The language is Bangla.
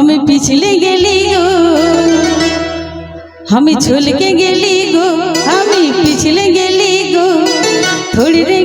हम पिछले गेली गो हम छुल के गेली गो हम पिछले गेली गो थोड़ी रे